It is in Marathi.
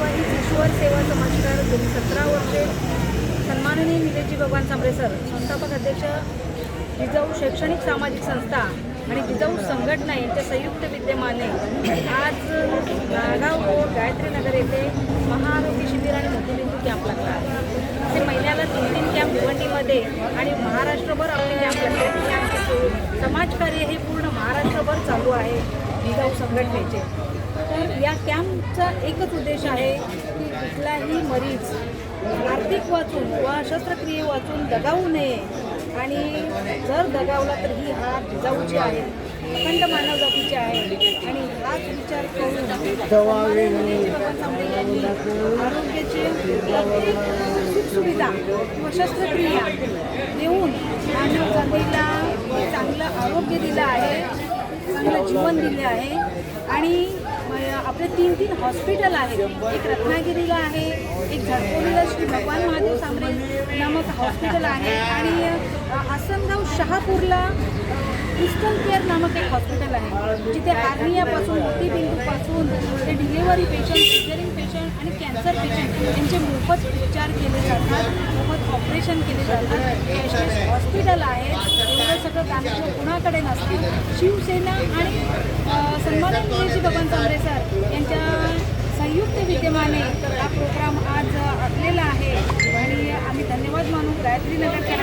समाजसेवा ईश्वर सेवा समाजकार गेली सतरा वर्षे सन्माननीय निलेशजी भगवान सांबरे सर संस्थापक अध्यक्ष जिजाऊ शैक्षणिक सामाजिक संस्था आणि जिजाऊ संघटना यांच्या संयुक्त विद्यमाने आज नागाव रोड गायत्री नगर येथे महाआरोग्य शिबिर आणि मोतीबिंदू कॅम्प लागला. ते महिन्याला तीन तीन कॅम्प भिवंडीमध्ये आणि महाराष्ट्रभर आपले कॅम्प लागले. समाजकार्य हे पूर्ण महाराष्ट्रभर चालू आहे जिजाऊ संघटनेचे. तर या कॅम्पचा एकच उद्देश आहे की कुठलाही मरीज आर्थिक वाचून वा शस्त्रक्रिये वाचून दगावू नये. आणि जर दगावला तर ही हात जिजाऊची आहे अखंड मानव जातीची आहे. आणि हाच विचार करून आरोग्याचे मुलीजी बाबा सुखसुविधा किंवा शस्त्रक्रिया देऊन मानव जातीला चांगलं आरोग्य दिलं आहे चांगलं जीवन दिले आहे. आणि आपले तीन तीन हॉस्पिटल आहेत. एक रत्नागिरीला आहे एक झडकोलीला श्री भगवान महादेव सांबरे नामक हॉस्पिटल आहे आणि आसनगाव शहापूरला क्रिस्टल केअर नामक एक हॉस्पिटल आहे. जिथे हार्नियापासून मोतीबिंदूपासून ते डिलिव्हरी पेशंट सिजरिंग पेशंट आणि कॅन्सर पेशंट यांचे मोफत उपचार केले जातात मोफत ऑपरेशन केले जातात. कॅशलेस हॉस्पिटल आहेत. सगळं दानत्व कुणाकडे नसतं. शिवसेना आणि अ, सन्माननीय निलेशजी बबन चांद्रे सर यांच्या संयुक्त विद्यमाने हा प्रोग्राम आज आखलेला आहे. आणि आम्ही धन्यवाद मानू गायत्री नगरकरांचे